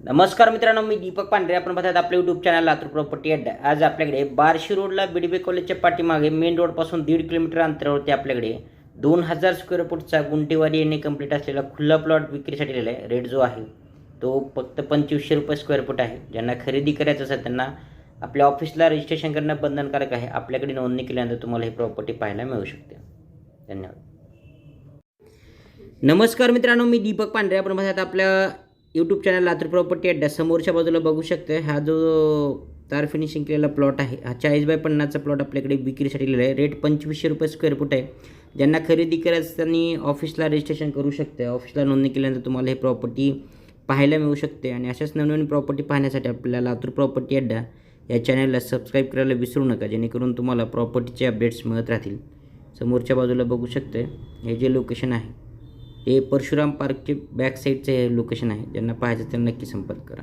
नमस्कार मित्रांनो मी दीपक पांढरे. आपण बघतात आपल्या यूट्यूब चॅनल लातूर प्रॉपर्टी अड्डा आज आपल्याकडे बार्शी रोडला बीडीबी कॉलेजच्या पाठीमागे मेन रोडपासून दीड किलोमीटर अंतरावरती आपल्याकडे दोन हजार स्क्वेअर फूटचा गुंटेवाडी यांनी कंप्लीट असलेला खुला प्लॉट विक्रीसाठी दिलेला आहे. रेट जो आहे तो फक्त पंचवीसशे रुपये स्क्वेअर फूट आहे. ज्यांना खरेदी करायचं असेल त्यांना आपल्या ऑफिसला रजिस्ट्रेशन करणं बंधनकारक आहे. आपल्याकडे नोंदणी केल्यानंतर तुम्हाला ही प्रॉपर्टी पाहायला मिळू शकते. धन्यवाद. नमस्कार मित्रांनो मी दीपक पांढरे. आपण बघतात आपल्या यूट्यूब चॅनल लातूर प्रॉपर्टी अड्डा समोरच्या बाजूला बघू शकते. हा जो तार फिनिशिंग केलेला प्लॉट आहे हा चाळीस बाय पन्नासचा प्लॉट आपल्याकडे विक्रीसाठी लिहिला आहे. रेट पंचवीसशे रुपये स्क्वेअर फूट आहे. ज्यांना खरेदी करायचं त्यांनी ऑफिसला रजिस्ट्रेशन करू शकते. ऑफिसला नोंदणी केल्यानंतर तुम्हाला हे प्रॉपर्टी पाहायला मिळू शकते. आणि अशाच नवनवीन प्रॉपर्टी पाहण्यासाठी आपल्याला लातूर प्रॉपर्टी अड्डा या चॅनलला सबस्क्राईब करायला विसरू नका. जेणेकरून तुम्हाला प्रॉपर्टीचे अपडेट्स मिळत राहतील. समोरच्या बाजूला बघू शकते. हे जे लोकेशन आहे हे परशुराम पार्कचे बॅक साईडचे हे लोकेशन आहे. ज्यांना पाहायचं त्यांना नक्की संपर्क करा.